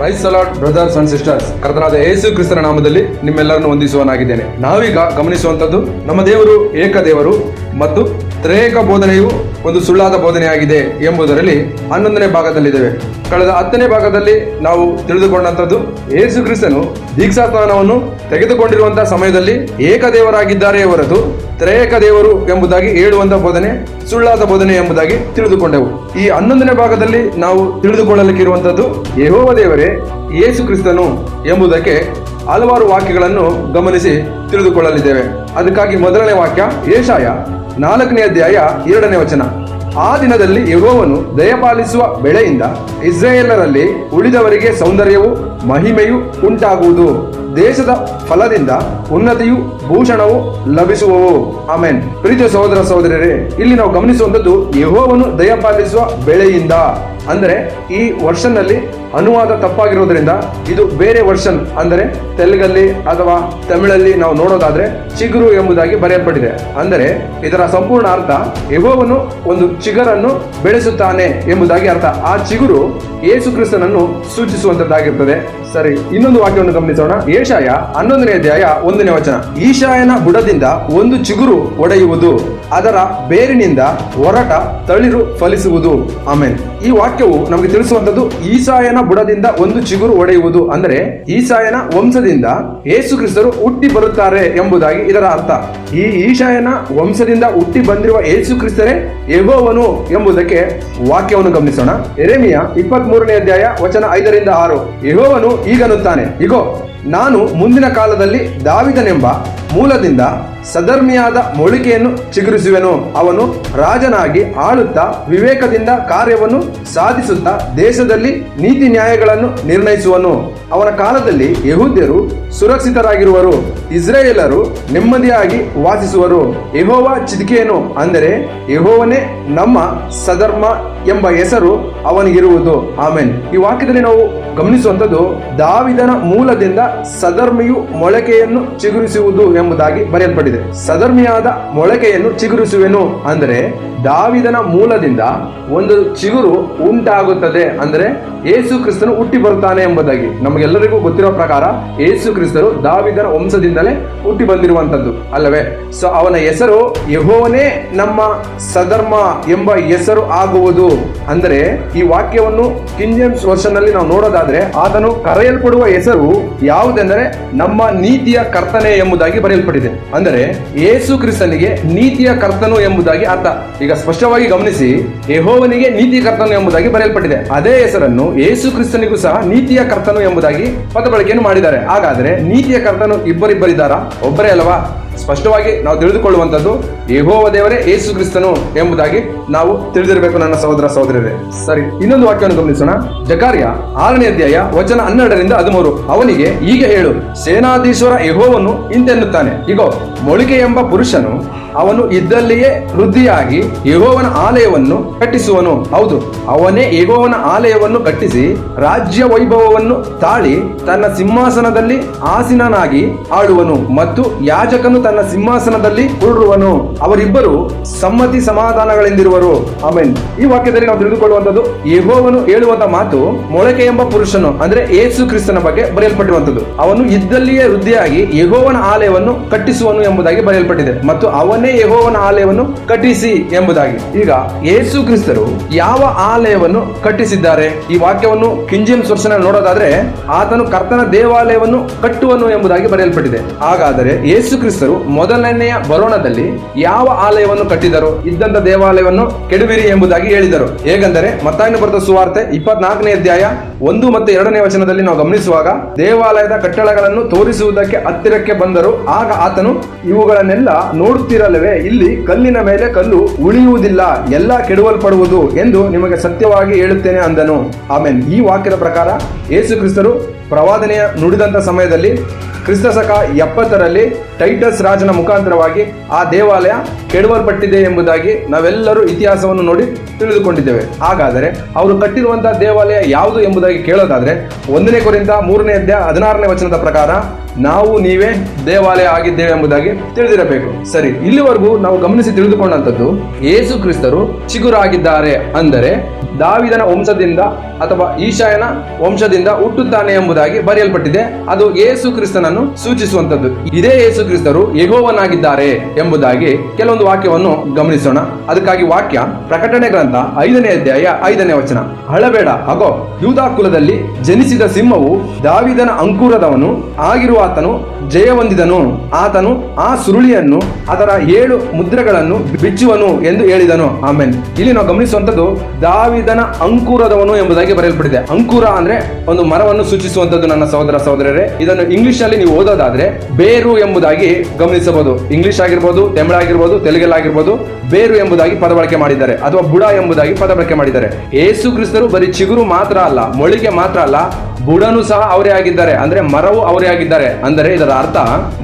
Praise salad brothers and sisters ಕರ್ತನಾದ ಯೇಸು ಕ್ರಿಸ್ತನ ನಾಮದಲ್ಲಿ ನಿಮ್ಮೆಲ್ಲರನ್ನು ವಂದಿಸುವನಾಗಿದ್ದೇನೆ ನಾವೀಗ ಗಮನಿಸುವಂತದ್ದು ನಮ್ಮ ದೇವರು ಏಕ ದೇವರು ಮತ್ತು ತ್ರೇಕ ಬೋಧನೆಯು ಒಂದು ಸುಳ್ಳಾದ ಬೋಧನೆಯಾಗಿದೆ ಎಂಬುದರಲ್ಲಿ ಹನ್ನೊಂದನೇ ಭಾಗದಲ್ಲಿದ್ದೇವೆ. ಕಳೆದ ಹತ್ತನೇ ಭಾಗದಲ್ಲಿ ನಾವು ತಿಳಿದುಕೊಂಡಂತದ್ದು ಯೇಸು ಕ್ರಿಸ್ತನು ದೀಕ್ಷಾಸ್ಥಾನವನ್ನು ತೆಗೆದುಕೊಂಡಿರುವಂತಹ ಸಮಯದಲ್ಲಿ ಏಕದೇವರಾಗಿದ್ದಾರೆ ಹೊರತು ತ್ರಯೇಕ ದೇವರು ಎಂಬುದಾಗಿ ಹೇಳುವಂತಹ ಬೋಧನೆ, ಸುಳ್ಳಾದ ಬೋಧನೆ ಎಂಬುದಾಗಿ ತಿಳಿದುಕೊಂಡೆವು. ಈ ಹನ್ನೊಂದನೇ ಭಾಗದಲ್ಲಿ ನಾವು ತಿಳಿದುಕೊಳ್ಳಲಿಕ್ಕಿರುವಂಥದ್ದು ಯಹೋವ ದೇವರೇ ಯೇಸು ಕ್ರಿಸ್ತನು ಎಂಬುದಕ್ಕೆ ಹಲವಾರು ವಾಕ್ಯಗಳನ್ನು ಗಮನಿಸಿ ತಿಳಿದುಕೊಳ್ಳಲಿದ್ದೇವೆ. ಅದಕ್ಕಾಗಿ ಮೊದಲನೇ ವಾಕ್ಯ ಏಷಾಯ ನಾಲ್ಕನೇ ಅಧ್ಯಾಯ ಎರಡನೇ ವಚನ. ಆ ದಿನದಲ್ಲಿ ಯಹೋವನು ದಯಪಾಲಿಸುವ ಬೆಳೆಯಿಂದ ಇಸ್ರೇಲರಲ್ಲಿ ಉಳಿದವರಿಗೆ ಸೌಂದರ್ಯವು, ಮಹಿಮೆಯು ಉಂಟಾಗುವುದು. ದೇಶದ ಫಲದಿಂದ ಉನ್ನತಿಯು, ಭೂಷಣವು ಲಭಿಸುವವು. ಆಮೇನ್. ಪ್ರೀತಿಯ ಸಹೋದರ ಸಹೋದರರೇ ಇಲ್ಲಿ ನಾವು ಗಮನಿಸುವಂತದ್ದು ಯಹೋವನು ದಯಪಾಲಿಸುವ ಬೆಳೆಯಿಂದ. ಅಂದರೆ ಈ ವರ್ಷನ್ನಲ್ಲಿ ಅನುವಾದ ತಪ್ಪಾಗಿರೋದ್ರಿಂದ ಇದು ಬೇರೆ ವರ್ಷನ್ ಅಂದರೆ ತೆಲುಗಲ್ಲಿ ಅಥವಾ ತಮಿಳಲ್ಲಿ ನಾವು ನೋಡೋದಾದ್ರೆ ಚಿಗುರು ಎಂಬುದಾಗಿ ಬರೆಯಲ್ಪಟ್ಟಿದೆ. ಅಂದರೆ ಇದರ ಸಂಪೂರ್ಣ ಅರ್ಥ ಯಹೋವನು ಒಂದು ಚಿಗರನ್ನು ಬೆಳೆಸುತ್ತಾನೆ ಎಂಬುದಾಗಿ ಅರ್ಥ. ಆ ಚಿಗುರು ಯೇಸು ಕ್ರಿಸ್ತನನ್ನು ಸೂಚಿಸುವಂತದ್ದಾಗಿರ್ತದೆ ಸರಿ, ಇನ್ನೊಂದು ವಾಕ್ಯವನ್ನು ಗಮನಿಸೋಣ. ಏಷಾಯ ಹನ್ನೊಂದನೇ ಅಧ್ಯಾಯ ಒಂದನೇ ವಚನ. ಈಶಾಯನ ಬುಡದಿಂದ ಒಂದು ಚಿಗುರು ಒಡೆಯುವುದು, ಅದರ ಬೇರಿನಿಂದ ಹೊರಟ ತಳಿರು ಫಲಿಸುವುದು. ಆಮೇನ್. ಈ ವಾಕ್ಯವು ನಮಗೆ ತಿಳಿಸುವಂತದ್ದು ಈಸಾಯನ ಬುಡದಿಂದ ಒಂದು ಚಿಗುರು ಒಡೆಯುವುದು. ಅಂದರೆ ಈಸಾಯನ ವಂಶದಿಂದ ಯೇಸು ಕ್ರಿಸ್ತರು ಹುಟ್ಟಿ ಬರುತ್ತಾರೆ ಎಂಬುದಾಗಿ ಇದರ ಅರ್ಥ. ಈ ಈಶಾಯನ ವಂಶದಿಂದ ಹುಟ್ಟಿ ಬಂದಿರುವ ಯೇಸು ಕ್ರಿಸ್ತರೇ ಯೆಹೋವನು ಎಂಬುದಕ್ಕೆ ವಾಕ್ಯವನ್ನು ಗಮನಿಸೋಣ. ಎರೆಮಿಯ ಇಪ್ಪತ್ತ್ ಅಧ್ಯಾಯ ವಚನ ಐದರಿಂದ ಆರು. ಯೆಹೋವನು ಈಗನ್ನುತ್ತಾನೆ ಇಗೋ ನಾನು ಮುಂದಿನ ಕಾಲದಲ್ಲಿ ದಾವಿದನೆಂಬ ಮೂಲದಿಂದ ಸಧರ್ಮಿಯಾದ ಮೊಳಿಕೆಯನ್ನು ಚಿಗುರಿಸುವೆನು. ಅವನು ರಾಜನಾಗಿ ಆಳುತ್ತಾ ವಿವೇಕದಿಂದ ಕಾರ್ಯವನ್ನು ಸಾಧಿಸುತ್ತಾ ದೇಶದಲ್ಲಿ ನೀತಿ ನ್ಯಾಯಗಳನ್ನು ನಿರ್ಣಯಿಸುವನು. ಅವನ ಕಾಲದಲ್ಲಿ ಯಹೂದ್ಯರು ಸುರಕ್ಷಿತರಾಗಿರುವರು ಇಸ್ರೇಲರು ನೆಮ್ಮದಿಯಾಗಿ ವಾಸಿಸುವರು. ಯಹೋವ ಚಿದಿಕೆಯನು ಅಂದರೆ ಯಹೋವನೇ ನಮ್ಮ ಸಧರ್ಮ ಎಂಬ ಹೆಸರು ಅವನಿಗಿರುವುದು. ಆಮೇನ್. ಈ ವಾಕ್ಯದಲ್ಲಿ ನಾವು ಗಮನಿಸುವಂಥದ್ದು ದಾವಿದನ ಮೂಲದಿಂದ ಸಧರ್ಮಿಯು ಮೊಳಕೆಯನ್ನು ಚಿಗುರಿಸುವುದು ಎಂಬುದಾಗಿ ಬರೆಯಲ್ಪಟ್ಟಿದೆ. ಸದರ್ಮಿಯಾದ ಮೊಳಕೆಯನ್ನು ಚಿಗುರಿಸುವೆನು ಅಂದರೆ ದಾವಿದನ ಮೂಲದಿಂದ ಒಂದು ಚಿಗುರು ಉಂಟಾಗುತ್ತದೆ. ಅಂದರೆ ಏಸು ಕ್ರಿಸ್ತನು ಹುಟ್ಟಿ ಬರುತ್ತಾನೆ ಎಂಬುದಾಗಿ. ನಮಗೆಲ್ಲರಿಗೂ ಗೊತ್ತಿರೋ ಪ್ರಕಾರ ಏಸು ಕ್ರಿಸ್ತನು ದಾವಿದನ ವಂಶದಿಂದಲೇ ಹುಟ್ಟಿ ಬಂದಿರುವಂತದ್ದು ಅಲ್ಲವೇ? ಸೊ ಅವನ ಹೆಸರು ಯಹೋವನೇ ನಮ್ಮ ಸಧರ್ಮ ಎಂಬ ಹೆಸರು ಆಗುವುದು. ಅಂದರೆ ಈ ವಾಕ್ಯವನ್ನು ಕಿಂಜೆಮ್ಸ್ ವರ್ಷನ್ನಲ್ಲಿ ನಾವು ನೋಡೋದಾದ್ರೆ ಆತನು ಕರೆಯಲ್ಪಡುವ ಹೆಸರು ಯಾವುದೆಂದರೆ ನಮ್ಮ ನೀತಿಯ ಕರ್ತನೆ ಎಂಬುದಾಗಿ ಬರೆಯಲ್ಪಟ್ಟಿದೆ. ಅಂದರೆ ಏಸು ಕ್ರಿಸ್ತನಿಗೆ ನೀತಿಯ ಕರ್ತನು ಎಂಬುದಾಗಿ ಅರ್ಥ. ಸ್ಪಷ್ಟವಾಗಿ ಗಮನಿಸಿ, ಯಹೋವನಿಗೆ ನೀತಿ ಕರ್ತನು ಎಂಬುದಾಗಿ ಬರೆಯಲ್ಪಟ್ಟಿದೆ. ಅದೇ ಹೆಸರನ್ನು ಯೇಸು ಕ್ರಿಸ್ತನಿಗೂ ಸಹ ನೀತಿಯ ಕರ್ತನು ಎಂಬುದಾಗಿ ಪದ ಬಳಕೆಯನ್ನು ಮಾಡಿದ್ದಾರೆ. ಹಾಗಾದ್ರೆ ನೀತಿಯ ಕರ್ತನು ಇಬ್ಬರಿಬ್ಬರಿದ್ದಾರಾ? ಒಬ್ಬರೇ ಅಲ್ವಾ? ಸ್ಪಷ್ಟವಾಗಿ ನಾವು ತಿಳಿದುಕೊಳ್ಳುವಂತದ್ದು ಯಹೋವ ದೇವರೇ ಯೇಸು ಕ್ರಿಸ್ತನು ಎಂಬುದಾಗಿ ನಾವು ತಿಳಿದಿರಬೇಕು ನನ್ನ ಸಹೋದರ ಸಹೋದರರೇ ಸರಿ, ಇನ್ನೊಂದು ವಾಕ್ಯವನ್ನು ಗಮನಿಸೋಣ. ಜಕಾರ್ಯ ಆರನೇ ಅಧ್ಯಾಯ ವಚನ ಹನ್ನೆರಡರಿಂದ ಹದಿಮೂರು. ಅವನಿಗೆ ಈಗ ಹೇಳು, ಸೇನಾಧೀಶ್ವರ ಯಹೋವನ್ನು ಹಿಂದೆನ್ನುತ್ತಾನೆ ಇಗೋ ಮೊಳಿಕೆ ಎಂಬ ಪುರುಷನು ಅವನು ಇದ್ದಲ್ಲಿಯೇ ವೃದ್ಧಿಯಾಗಿ ಯೆಹೋವನ ಆಲಯವನ್ನು ಕಟ್ಟಿಸುವನು. ಹೌದು, ಅವನೇ ಯೆಹೋವನ ಆಲಯವನ್ನು ಕಟ್ಟಿಸಿ ರಾಜ್ಯ ವೈಭವವನ್ನು ತಾಳಿ ತನ್ನ ಸಿಂಹಾಸನದಲ್ಲಿ ಆಸೀನನಾಗಿ ಆಳುವನು ಮತ್ತು ಯಾಜಕನು ತನ್ನ ಸಿಂಹಾಸನದಲ್ಲಿ ಉರುಳುವನು ಅವರಿಬ್ಬರು ಸಮ್ಮತಿ ಸಮಾಧಾನಗಳೆಂದಿರುವರು. ಆಮೇನ್. ಈ ವಾಕ್ಯದಲ್ಲಿ ನಾವು ತಿಳಿದುಕೊಳ್ಳುವಂತದ್ದು ಯೆಹೋವನು ಹೇಳುವಂತ ಮಾತು ಮೊಳಕೆ ಎಂಬ ಪುರುಷನು, ಅಂದ್ರೆ ಏಸು ಕ್ರಿಸ್ತನ ಬಗ್ಗೆ ಬರೆಯಲ್ಪಟ್ಟಿರುವಂತದ್ದು ಅವನು ಇದ್ದಲ್ಲಿಯೇ ವೃದ್ಧಿಯಾಗಿ ಯೆಹೋವನ ಆಲಯವನ್ನು ಕಟ್ಟಿಸುವನು ಎಂಬುದಾಗಿ ಬರೆಯಲ್ಪಟ್ಟಿದೆ. ಮತ್ತು ಅವನೇ ಯೆಹೋವನ ಆಲಯವನ್ನು ಕಟ್ಟಿಸಿ ಎಂಬುದಾಗಿ. ಈಗ ಯೇಸು ಕ್ರಿಸ್ತರು ಯಾವ ಆಲಯವನ್ನು ಕಟ್ಟಿಸಿದ್ದಾರೆ? ಈ ವಾಕ್ಯವನ್ನು ಕಿಂಜಿಮ್ ಸ್ವರ್ಶನ ನೋಡೋದಾದ್ರೆ ಆತನು ಕರ್ತನ ದೇವಾಲಯವನ್ನು ಕಟ್ಟುವನು ಎಂಬುದಾಗಿ ಬರೆಯಲ್ಪಟ್ಟಿದೆ. ಹಾಗಾದರೆ ಯೇಸು ಕ್ರಿಸ್ತರು ಮೊದಲನೆಯ ಬರೋಣದಲ್ಲಿ ಯಾವ ಆಲಯವನ್ನು ಕಟ್ಟಿದರು? ಇದ್ದಂತ ದೇವಾಲಯವನ್ನು ಕೆಡುವಿರಿ ಎಂಬುದಾಗಿ ಹೇಳಿದರು. ಹೇಗೆಂದರೆ ಮತ್ತಾಯನ ಬರೆದ ಸುವಾರ್ತೆ ಇಪ್ಪತ್ನಾಲ್ಕನೇ ಅಧ್ಯಾಯ ಒಂದು ಮತ್ತು ಎರಡನೇ ವಚನದಲ್ಲಿ ನಾವು ಗಮನಿಸುವಾಗ ದೇವಾಲಯದ ಕಟ್ಟಡಗಳನ್ನು ತೋರಿಸುವುದಕ್ಕೆ ಹತ್ತಿರಕ್ಕೆ ಬಂದರು. ಆಗ ಆತನು, ಇವುಗಳನ್ನೆಲ್ಲ ನೋಡುತ್ತಿರಲವೇ ಇಲ್ಲಿ ಕಲ್ಲಿನ ಮೇಲೆ ಕಲ್ಲು ಉಳಿಯುವುದಿಲ್ಲ, ಎಲ್ಲ ಕೆಡುವಲ್ಪಡುವುದು ಎಂದು ನಿಮಗೆ ಸತ್ಯವಾಗಿ ಹೇಳುತ್ತೇನೆ ಅಂದನು. ಆಮೇಲೆ ಈ ವಾಕ್ಯದ ಪ್ರಕಾರ ಯೇಸು ಕ್ರಿಸ್ತರು ಪ್ರವಾದನೆಯ ನುಡಿದಂತ ಸಮಯದಲ್ಲಿ ಕ್ರಿಸ್ತ ಶಕ ಎಪ್ಪತ್ತರಲ್ಲಿ ಟೈಟಸ್ ರಾಜನ ಮುಖಾಂತರವಾಗಿ ಆ ದೇವಾಲಯ ಕೆಡವಲ್ಪಟ್ಟಿದೆ ಎಂಬುದಾಗಿ ನಾವೆಲ್ಲರೂ ಇತಿಹಾಸವನ್ನು ನೋಡಿ ತಿಳಿದುಕೊಂಡಿದ್ದೇವೆ. ಹಾಗಾದರೆ ಅವರು ಕಟ್ಟಿರುವಂತಹ ದೇವಾಲಯ ಯಾವುದು ಎಂಬುದಾಗಿ ಕೇಳೋದಾದ್ರೆ ಒಂದನೇ ಕುರಿತ ಮೂರನೇ ಅಧ್ಯಾಯ ಹದಿನಾರನೇ ವಚನದ ಪ್ರಕಾರ ನಾವು ನೀವೇ ದೇವಾಲಯ ಆಗಿದ್ದೇವೆ ಎಂಬುದಾಗಿ ತಿಳಿದಿರಬೇಕು. ಸರಿ, ಇಲ್ಲಿವರೆಗೂ ನಾವು ಗಮನಿಸಿ ತಿಳಿದುಕೊಂಡಂತದ್ದು ಯೇಸು ಕ್ರಿಸ್ತರು ಚಿಗುರಾಗಿದ್ದಾರೆ ಅಂದರೆ ದಾವಿದನ ವಂಶದಿಂದ ಅಥವಾ ಈಶಾಯನ ವಂಶದಿಂದ ಹುಟ್ಟುತ್ತಾನೆ ಎಂಬುದಾಗಿ ಬರೆಯಲ್ಪಟ್ಟಿದೆ. ಅದು ಯೇಸು ಕ್ರಿಸ್ತನನ್ನು ಸೂಚಿಸುವಂತದ್ದು ಇದೇ ಯೇಸು ಕ್ರಿಸ್ತರು ಯಗೋವನಾಗಿದ್ದಾರೆ ಎಂಬುದಾಗಿ ಕೆಲವೊಂದು ವಾಕ್ಯವನ್ನು ಗಮನಿಸೋಣ. ಅದಕ್ಕಾಗಿ ವಾಕ್ಯ ಪ್ರಕಟಣೆ ಗ್ರಂಥ ಐದನೇ ಅಧ್ಯಾಯ ಐದನೇ ವಚನ. ಹಳಬೇಡ ಅಗೋ, ಯೂದಾ ಕುಲದಲ್ಲಿ ಜನಿಸಿದ ಸಿಂಹವು ದಾವಿದನ ಅಂಕುರದವನು ಆಗಿರುವ ಆತನು ಜಯ ಹೊಂದಿದನು ಆತನು ಆ ಸುರುಳಿಯನ್ನು, ಅದರ ಏಳು ಮುದ್ರೆಗಳನ್ನು ಬಿಚ್ಚುವನು ಎಂದು ಹೇಳಿದನು. ಆಮೇಲೆ ಇಲ್ಲಿ ನಾವು ಗಮನಿಸುವಂತದ್ದು ದಾವಿದನ ಅಂಕುರದವನು ಎಂಬುದಾಗಿ ಬರೆಯಲ್ಪಟ್ಟಿದೆ. ಅಂಕುರ ಅಂದ್ರೆ ಒಂದು ಮರವನ್ನು ಸೂಚಿಸುವಂತದ್ದು ನನ್ನ ಸಹೋದರ ಸಹೋದರರೇ. ಇದನ್ನು ಇಂಗ್ಲಿಷ್ನಲ್ಲಿ ನೀವು ಓದೋದಾದ್ರೆ ಬೇರು ಎಂಬುದಾಗಿ ಗಮನಿಸಬಹುದು. ಇಂಗ್ಲಿಷ್ ಆಗಿರ್ಬೋದು, ತಮಿಳ್ ಆಗಿರ್ಬೋದು ತೆಲುಗಲ್ಲಾಗಿರ್ಬೋದು ಬೇರು ಎಂಬುದಾಗಿ ಪದ ಬಳಕೆ ಮಾಡಿದ್ದಾರೆ. ಅಥವಾ ಬುಡ ಎಂಬುದಾಗಿ ಪದ ಬಳಕೆ ಮಾಡಿದ್ದಾರೆ. ಏಸು ಕ್ರಿಸ್ತರು ಬರೀ ಚಿಗುರು ಮಾತ್ರ ಅಲ್ಲ, ಮೊಳಿಗೆ ಮಾತ್ರ ಅಲ್ಲ ಬುಡನು ಸಹ ಅವರೇ ಆಗಿದ್ದಾರೆ. ಅಂದ್ರೆ ಮರವು ಅವರೇ ಆಗಿದ್ದಾರೆ ಅಂದರೆ ಇದರ ಅರ್ಥ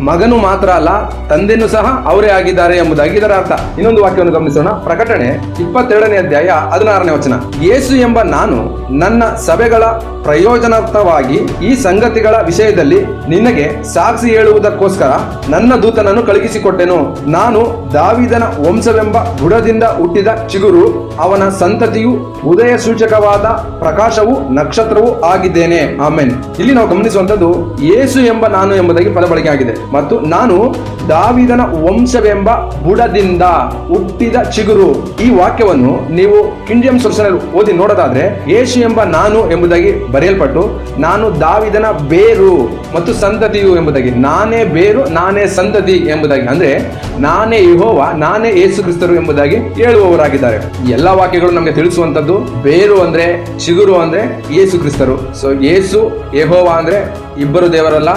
ಮಗನು ಮಾತ್ರ ಅಲ್ಲ, ತಂದೆನು ಸಹ ಅವರೇ ಆಗಿದ್ದಾರೆ ಎಂಬುದಾಗಿ ಇದರ ಅರ್ಥ. ಇನ್ನೊಂದು ವಾಕ್ಯವನ್ನು ಗಮನಿಸೋಣ. ಪ್ರಕಟಣೆ ಇಪ್ಪತ್ತೆರಡನೇ ಅಧ್ಯಾಯ ಹದಿನಾರನೇ ವಚನ. ಯೇಸು ಎಂಬ ನಾನು ನನ್ನ ಸಭೆಗಳ ಪ್ರಯೋಜನಾರ್ಥವಾಗಿ ಈ ಸಂಗತಿಗಳ ವಿಷಯದಲ್ಲಿ ನಿನಗೆ ಸಾಕ್ಷಿ ಹೇಳುವುದಕ್ಕೋಸ್ಕರ ನನ್ನ ದೂತನನ್ನು ಕಳುಹಿಸಿಕೊಟ್ಟೆನು. ನಾನು ದಾವಿದನ ವಂಶವೆಂಬ ಬುಡದಿಂದ ಹುಟ್ಟಿದ ಚಿಗುರು, ಅವನ ಸಂತತಿಯು ಉದಯ ಸೂಚಕವಾದ ಪ್ರಕಾಶವು ನಕ್ಷತ್ರವೂ ಆಗಿದ್ದೇನೆ. ಆಮೇನ್. ಇಲ್ಲಿ ನಾವು ಗಮನಿಸುವಂತದ್ದು ಯೇಸು ಎಂಬ ನಾನು ಎಂಬುದಾಗಿ ಪದ ಬಳಕೆ ಆಗಿದೆ. ಮತ್ತು ನಾನು ದಾವಿದನ ವಂಶವೆಂಬ ಬುಡದಿಂದ ಹುಟ್ಟಿದ ಚಿಗುರು. ಈ ವಾಕ್ಯವನ್ನು ನೀವು ಕಿಂಡಿಯಂ ಸೊರ್ಸನಲ್ಲಿ ಓದಿ ನೋಡೋದಾದ್ರೆ ಯೇಸು ಎಂಬ ನಾನು ಎಂಬುದಾಗಿ ಬರೆಯಲ್ಪಟ್ಟು, ನಾನು ದಾವಿದನ ಬೇರು ಮತ್ತು ಸಂತತಿಯು ಎಂಬುದಾಗಿ, ನಾನೇ ಬೇರು, ನಾನೇ ಸಂತತಿ ಎಂಬುದಾಗಿ, ಅಂದ್ರೆ ನಾನೇ ಇಹೋವ ನಾನೇ ಯೇಸು ಕ್ರಿಸ್ತರು ಎಂಬುದಾಗಿ ಹೇಳುವವರಾಗಿದ್ದಾರೆ. ಎಲ್ಲಾ ವಾಕ್ಯಗಳು ನಮಗೆ ತಿಳಿಸುವಂತದ್ದು ಬೇರು ಅಂದ್ರೆ ಚಿಗುರು ಅಂದ್ರೆ ಯೇಸು ಕ್ರಿಸ್ತರು. ಸೊ ಯೇಸು ಯಹೋವಾ ಅಂದ್ರೆ ಇಬ್ಬರು ದೇವರಲ್ಲ,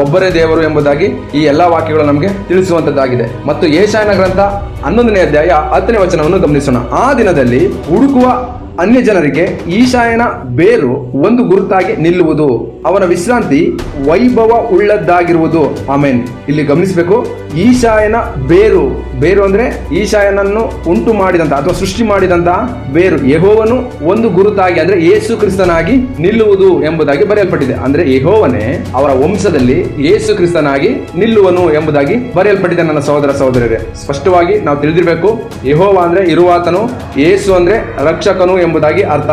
ಒಬ್ಬರೇ ದೇವರು ಎಂಬುದಾಗಿ ಈ ಎಲ್ಲಾ ವಾಕ್ಯಗಳು ನಮಗೆ ತಿಳಿಸುವಂತದ್ದಾಗಿದೆ. ಮತ್ತು ಏಷಾಯನ ಗ್ರಂಥ ಹನ್ನೊಂದನೇ ಅಧ್ಯಾಯ ಹತ್ತನೇ ವಚನವನ್ನು ಗಮನಿಸೋಣ. ಆ ದಿನದಲ್ಲಿ ಹುಡುಕುವ ಅನ್ಯ ಜನರಿಗೆ ಈಶಾಯನ ಬೇರು ಒಂದು ಗುರುತಾಗಿ ನಿಲ್ಲುವುದು. ಅವನ ವಿಶ್ರಾಂತಿ ವೈಭವ ಉಳ್ಳದ್ದಾಗಿರುವುದು. ಆಮೇನ್. ಇಲ್ಲಿ ಗಮನಿಸಬೇಕು. ಈಶಾಯನ ಬೇರು. ಬೇರು ಅಂದ್ರೆ ಈಶಾಯನನ್ನು ಉಂಟು ಮಾಡಿದಂತ ಅಥವಾ ಸೃಷ್ಟಿ ಮಾಡಿದಂತ ಬೇರು. ಯಹೋವನು ಒಂದು ಗುರುತಾಗಿ ಅಂದ್ರೆ ಯೇಸು ಕ್ರಿಸ್ತನಾಗಿ ನಿಲ್ಲುವುದು ಎಂಬುದಾಗಿ ಬರೆಯಲ್ಪಟ್ಟಿದೆ. ಅಂದ್ರೆ ಯಹೋವನೇ ಅವರ ವಂಶದಲ್ಲಿ ಯೇಸು ಕ್ರಿಸ್ತನಾಗಿ ನಿಲ್ಲುವನು ಎಂಬುದಾಗಿ ಬರೆಯಲ್ಪಟ್ಟಿದೆ ನನ್ನ ಸಹೋದರ ಸಹೋದರರೇ. ಸ್ಪಷ್ಟವಾಗಿ ನಾವು ತಿಳಿದಿರಬೇಕು, ಯಹೋವ ಅಂದ್ರೆ ಇರುವಾತನು, ಯೇಸು ಅಂದ್ರೆ ರಕ್ಷಕನು ಎಂಬುದಾಗಿ ಅರ್ಥ.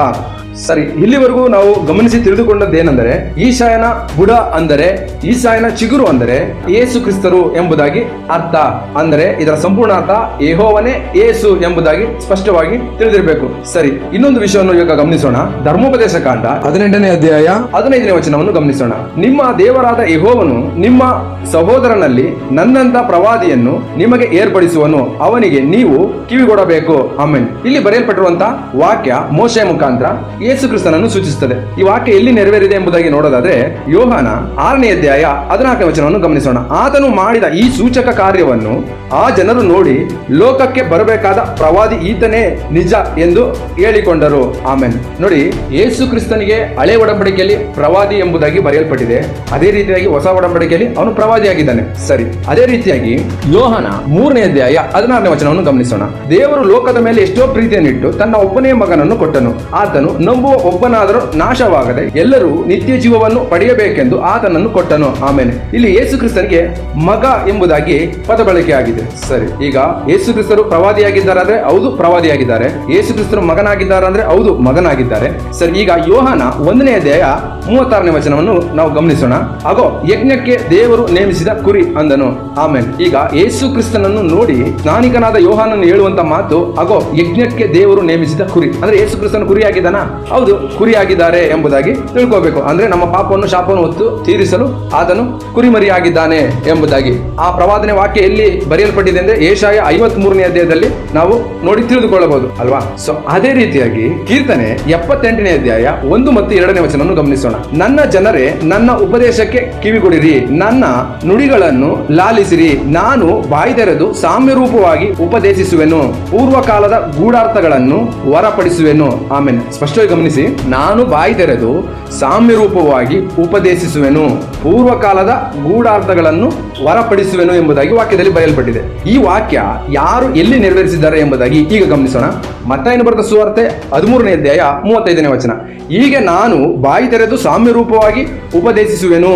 ಸರಿ ಇಲ್ಲಿವರೆಗೂ ನಾವು ಗಮನಿಸಿ ತಿಳಿದುಕೊಂಡದ್ದೇನೆಂದರೆ ಈಶಾಯನ ಬುಡ ಅಂದರೆ ಈಶಾಯನ ಚಿಗುರು ಅಂದರೆ ಏಸು ಕ್ರಿಸ್ತರು ಎಂಬುದಾಗಿ ಅರ್ಥ. ಅಂದರೆ ಇದರ ಸಂಪೂರ್ಣ ಅರ್ಥ ಏಹೋವನೇ ಏಸು ಎಂಬುದಾಗಿ ಸ್ಪಷ್ಟವಾಗಿ ತಿಳಿದಿರಬೇಕು. ಸರಿ ಇನ್ನೊಂದು ವಿಷಯವನ್ನು ಈಗ ಗಮನಿಸೋಣ. ಧರ್ಮೋಪದೇಶ ಕಾಂಡ ಹದಿನೆಂಟನೇ ಅಧ್ಯಾಯ. ಹದಿನೈದನೇ ವಚನವನ್ನು ಗಮನಿಸೋಣ. ನಿಮ್ಮ ದೇವರಾದ ಯಹೋವನು ನಿಮ್ಮ ಸಹೋದರನಲ್ಲಿ ನನ್ನಂತ ಪ್ರವಾದಿಯನ್ನು ನಿಮಗೆ ಏರ್ಪಡಿಸುವನು. ಅವನಿಗೆ ನೀವು ಕಿವಿಗೊಡಬೇಕು. ಆಮೇನ್. ಇಲ್ಲಿ ಬರೆಯಲ್ಪಟ್ಟಿರುವಂತಹ ವಾಕ್ಯ ಮೋಶೆ ಮುಖಾಂತರ. ಯೇಸು ಕ್ರಿಸ್ತನನ್ನು ಸೂಚಿಸುತ್ತದೆ. ಈ ವಾಕ್ಯ ಎಲ್ಲಿ ನೆರವೇರಿದೆ ಎಂಬುದಾಗಿ ನೋಡೋದಾದ್ರೆ, ಯೋಹಾನ ಆರನೇ ಅಧ್ಯಾಯ ಹದಿನಾಲ್ಕನೇ ವಚನವನ್ನು ಗಮನಿಸೋಣ. ಆತನು ಮಾಡಿದ ಈ ಸೂಚಕ ಕಾರ್ಯವನ್ನು ಆ ಜನರು ನೋಡಿ, ಲೋಕಕ್ಕೆ ಬರಬೇಕಾದ ಪ್ರವಾದಿ ಈತನೇ ನಿಜ ಎಂದು ಹೇಳಿಕೊಂಡರು. ಆಮೇನ್. ನೋಡಿ ಯೇಸು ಕ್ರಿಸ್ತನಿಗೆ ಹಳೆ ಒಡಂಬಡಿಕೆಯಲ್ಲಿ ಪ್ರವಾದಿ ಎಂಬುದಾಗಿ ಬರೆಯಲ್ಪಟ್ಟಿದೆ. ಅದೇ ರೀತಿಯಾಗಿ ಹೊಸ ಒಡಂಬಡಿಕೆಯಲ್ಲಿ ಅವನು ಪ್ರವಾದಿಯಾಗಿದ್ದಾನೆ ಸರಿ, ಅದೇ ರೀತಿಯಾಗಿ ಯೋಹನ ಮೂರನೇ ಅಧ್ಯಾಯ ಹದಿನಾರನೇ ವಚನವನ್ನು ಗಮನಿಸೋಣ. ದೇವರು ಲೋಕದ ಮೇಲೆ ಎಷ್ಟೋ ಪ್ರೀತಿಯನ್ನಿಟ್ಟು ತನ್ನ ಒಬ್ಬನೇ ಮಗನನ್ನು ಕೊಟ್ಟನು. ಆತನು ನಂಬುವ ಒಬ್ಬನಾದರೂ ನಾಶವಾಗದೆ ಎಲ್ಲರೂ ನಿತ್ಯ ಜೀವವನ್ನು ಪಡೆಯಬೇಕೆಂದು ಆತನನ್ನು ಕೊಟ್ಟನು. ಆಮೇಲೆ ಇಲ್ಲಿ ಯೇಸು ಕ್ರಿಸ್ತನಿಗೆ ಮಗ ಎಂಬುದಾಗಿ ಪದ ಬಳಕೆಯಾಗಿದೆ ಸರಿ, ಈಗ ಯೇಸು ಕ್ರಿಸ್ತರು ಪ್ರವಾದಿಯಾಗಿದ್ದಾರೆ ಅಂದ್ರೆ ಹೌದು, ಪ್ರವಾದಿಯಾಗಿದ್ದಾರೆ. ಯೇಸು ಕ್ರಿಸ್ತರು ಮಗನಾಗಿದ್ದಾರೆ ಅಂದ್ರೆ ಹೌದು, ಮಗನಾಗಿದ್ದಾರೆ. ಸರಿ, ಈಗ ಯೋಹಾನ ಒಂದನೇ ಅಧ್ಯಾಯ ಮೂವತ್ತಾರನೇ ವಚನವನ್ನು ನಾವು ಗಮನಿಸೋಣ. ಅಗೋ, ಯಜ್ಞಕ್ಕೆ ದೇವರು ನೇಮಿಸಿದ ಕುರಿ ಅಂದನು. ಆಮೇಲೆ ಈಗ ಯೇಸು ಕ್ರಿಸ್ತನನ್ನು ನೋಡಿ ಸ್ನಾನಿಕನಾದ ಯೋಹಾನನ್ನು ಹೇಳುವಂತ ಮಾತು, ಅಗೋ, ಯಜ್ಞಕ್ಕೆ ದೇವರು ನೇಮಿಸಿದ ಕುರಿ. ಅಂದ್ರೆ ಯೇಸು ಕ್ರಿಸ್ತನ ಕುರಿಯಾಗಿದ್ದಾನ? ಹೌದು, ಕುರಿಯಾಗಿದ್ದಾರೆ ಎಂಬುದಾಗಿ ತಿಳ್ಕೋಬೇಕು. ಅಂದ್ರೆ ನಮ್ಮ ಪಾಪವನ್ನು ಶಾಪವನ್ನು ಹೊತ್ತು ತೀರಿಸಲು ಆತನು ಕುರಿಮರಿಯಾಗಿದ್ದಾನೆ ಎಂಬುದಾಗಿ. ಆ ಪ್ರವಾದನೆ ವಾಕ್ಯ ಎಲ್ಲಿ ಬರೆಯಲ್ಪಟ್ಟಿದೆ ಅಂದ್ರೆ ಏಷಾಯ ಐವತ್ ಮೂರನೇ ಅಧ್ಯಾಯದಲ್ಲಿ ನಾವು ನೋಡಿ ತಿಳಿದುಕೊಳ್ಳಬಹುದು, ಅಲ್ವಾ? ಸೊ ಅದೇ ರೀತಿಯಾಗಿ ಕೀರ್ತನೆ ಎಪ್ಪತ್ತೆಂಟನೇ ಅಧ್ಯಾಯ ಒಂದು ಮತ್ತು ಎರಡನೇ ವಚನವನ್ನು ಗಮನಿಸೋಣ. ನನ್ನ ಜನರೇ, ನನ್ನ ಉಪದೇಶಕ್ಕೆ ಕಿವಿಗೊಡಿರಿ. ನನ್ನ ನುಡಿಗಳನ್ನು ಲಾಲಿಸಿರಿ. ನಾನು ಬಾಯ್ದೆರೆದು ಸಾಮ್ಯರೂಪವಾಗಿ ಉಪದೇಶಿಸುವೆನು. ಪೂರ್ವಕಾಲದ ಗೂಢಾರ್ಥಗಳನ್ನು ಹೊರಪಡಿಸುವೆನು ಆಮೇಲೆ ಸ್ಪಷ್ಟವಾಗಿ ಗಮನಿಸಿ, ನಾನು ಬಾಯಿ ತೆರೆದು ಸಾಮ್ಯರೂಪವಾಗಿ ಉಪದೇಶಿಸುವೆನು, ಪೂರ್ವಕಾಲದ ಗೂಢಾರ್ಥಗಳನ್ನು ಹೊರಪಡಿಸುವೆನು ಎಂಬುದಾಗಿ ವಾಕ್ಯದಲ್ಲಿ ಬರೆಯಲ್ಪಟ್ಟಿದೆ. ಈ ವಾಕ್ಯ ಯಾರು ಎಲ್ಲಿ ನೆರವೇರಿಸಿದ್ದಾರೆ ಎಂಬುದಾಗಿ ಈಗ ಗಮನಿಸೋಣ. ಮತ್ತಾಯನು ಬರೆದ ಸುವಾರ್ತೆ ಹದಿಮೂರನೇ ಅಧ್ಯಾಯ ಮೂವತ್ತೈದನೇ ವಚನ. ಹೀಗೆ ನಾನು ಬಾಯಿ ತೆರೆದು ಸಾಮ್ಯರೂಪವಾಗಿ ಉಪದೇಶಿಸುವೆನು.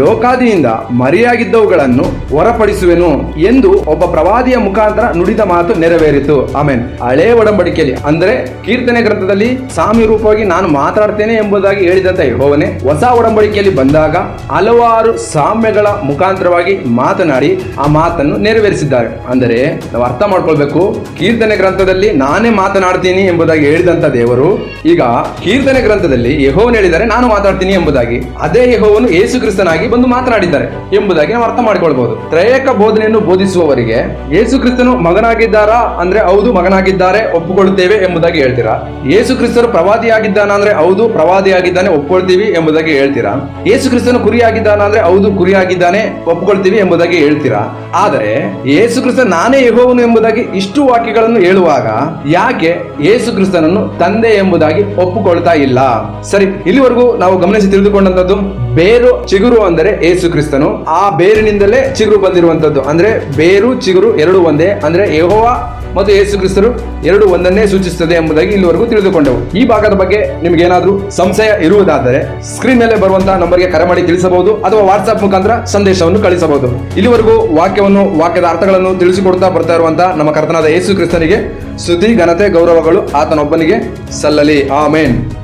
ಲೋಕಾದಿಯಿಂದ ಮರೆಯಾಗಿದ್ದವುಗಳನ್ನು ಹೊರಪಡಿಸುವೆನು ಎಂದು ಒಬ್ಬ ಪ್ರವಾದಿಯ ಮುಖಾಂತರ ನುಡಿದ ಮಾತು ನೆರವೇರಿತು. ಆಮೇನ್. ಹಳೇ ಒಡಂಬಡಿಕೆಯಲ್ಲಿ ಅಂದ್ರೆ ಕೀರ್ತನೆ ಗ್ರಂಥದಲ್ಲಿ ಸ್ವಾಮಿ ರೂಪವಾಗಿ ನಾನು ಮಾತಾಡ್ತೇನೆ ಎಂಬುದಾಗಿ ಹೇಳಿದಂತ ಯೆಹೋವನೇ, ಹೊಸ ಒಡಂಬಡಿಕೆಯಲ್ಲಿ ಬಂದಾಗ ಹಲವಾರು ಸಾಮ್ಯಗಳ ಮುಖಾಂತರವಾಗಿ ಮಾತನಾಡಿ ಆ ಮಾತನ್ನು ನೆರವೇರಿಸಿದ್ದಾರೆ. ಅಂದರೆ ನಾವು ಅರ್ಥ ಮಾಡ್ಕೊಳ್ಬೇಕು, ಕೀರ್ತನೆ ಗ್ರಂಥದಲ್ಲಿ ನಾನೇ ಮಾತನಾಡ್ತೀನಿ ಎಂಬುದಾಗಿ ಹೇಳಿದಂತ ದೇವರು, ಈಗ ಕೀರ್ತನೆ ಗ್ರಂಥದಲ್ಲಿ ಯಹೋವನ್ ಹೇಳಿದರೆ ನಾನು ಮಾತಾಡ್ತೀನಿ ಎಂಬುದಾಗಿ. ಅದೇ ಯಹೋವನು ಯೇಸು ಕ್ರಿಸ್ತನಾಗಿ ಬಂದು ಮಾತನಾಡಿದ್ದಾರೆ ಎಂಬುದಾಗಿ ನಾವು ಅರ್ಥ ಮಾಡಿಕೊಳ್ಬಹುದು ತ್ರಯೇಕ ಬೋಧನೆಯನ್ನು ಬೋಧಿಸುವವರಿಗೆ ಯೇಸು ಕ್ರಿಸ್ತನು ಮಗನಾಗಿದ್ದಾರಾ ಅಂದ್ರೆ ಹೌದು, ಮಗನಾಗಿದ್ದಾರೆ, ಒಪ್ಪಿಕೊಳ್ಳುತ್ತೇವೆ ಎಂಬುದಾಗಿ ಹೇಳ್ತೀರಾ? ಯೇಸು ಕ್ರಿಸ್ತನು ಪ್ರವಾದಿಯಾಗಿದ್ದಾನ ಅಂದ್ರೆ ಹೌದು, ಪ್ರವಾದಿಯಾಗಿದ್ದಾನೆ ಒಪ್ಪಿಕೊಳ್ತೀವಿ ಎಂಬುದಾಗಿ ಹೇಳ್ತೀರಾ? ಯೇಸು ಕ್ರಿಸ್ತನು ಕುರಿಯಾಗಿದ್ದಾನ ಅಂದ್ರೆ ಹೌದು, ಕುರಿಯಾಗಿದ್ದಾನೆ ಒಪ್ಪಿಕೊಳ್ತೀವಿ ಎಂಬುದಾಗಿ ಹೇಳ್ತೀರಾ? ಆದರೆ ಯೇಸು ಕ್ರಿಸ್ತ ನಾನೇ ಯಹೋವನು ಎಂಬುದಾಗಿ ಇಷ್ಟು ವಾಕ್ಯಗಳನ್ನು ಹೇಳುವಾಗ ಯಾಕೆ ಯೇಸು ಕ್ರಿಸ್ತನನ್ನು ತಂದೆ ಎಂಬುದಾಗಿ ಒಪ್ಪಿಕೊಳ್ತಾ ಇಲ್ಲ? ಸರಿ, ಇಲ್ಲಿವರೆಗೂ ನಾವು ಗಮನಿಸಿ ತಿಳಿದುಕೊಂಡಂತದ್ದು ಬೇರು ಚಿಗುರು ಅಂದರೆ ಏಸು ಕ್ರಿಸ್ತನು. ಆ ಬೇರಿನಿಂದಲೇ ಚಿಗುರು ಬಂದಿರುವಂತದ್ದು ಅಂದ್ರೆ ಬೇರು, ಚಿಗುರು ಎರಡು ಒಂದೇ. ಅಂದ್ರೆ ಯಹೋವ ಮತ್ತು ಯೇಸು ಕ್ರಿಸ್ತರು ಎರಡು ಒಂದನ್ನೇ ಸೂಚಿಸುತ್ತದೆ ಎಂಬುದಾಗಿ ಇಲ್ಲಿವರೆಗೂ ತಿಳಿದುಕೊಂಡವು. ಈ ಭಾಗದ ಬಗ್ಗೆ ನಿಮ್ಗೆ ಏನಾದ್ರೂ ಸಂಶಯ ಇರುವುದಾದರೆ ಸ್ಕ್ರೀನ್ ಮೇಲೆ ಬರುವಂತಹ ನಂಬರ್ಗೆ ಕರೆ ಮಾಡಿ ತಿಳಿಸಬಹುದು ಅಥವಾ ವಾಟ್ಸ್ಆಪ್ ಮುಖಾಂತರ ಸಂದೇಶವನ್ನು ಕಳಿಸಬಹುದು. ಇಲ್ಲಿವರೆಗೂ ವಾಕ್ಯವನ್ನು, ವಾಕ್ಯದ ಅರ್ಥಗಳನ್ನು ತಿಳಿಸಿಕೊಡ್ತಾ ಬರ್ತಾ ಇರುವಂತಹ ನಮ್ಮ ಕರ್ತನಾದ ಯೇಸು ಕ್ರಿಸ್ತನಿಗೆ ಸ್ತುತಿ ಘನತೆ, ಗೌರವಗಳು ಆತನೊಬ್ಬನಿಗೆ ಸಲ್ಲಲಿ. ಆಮೇನ್.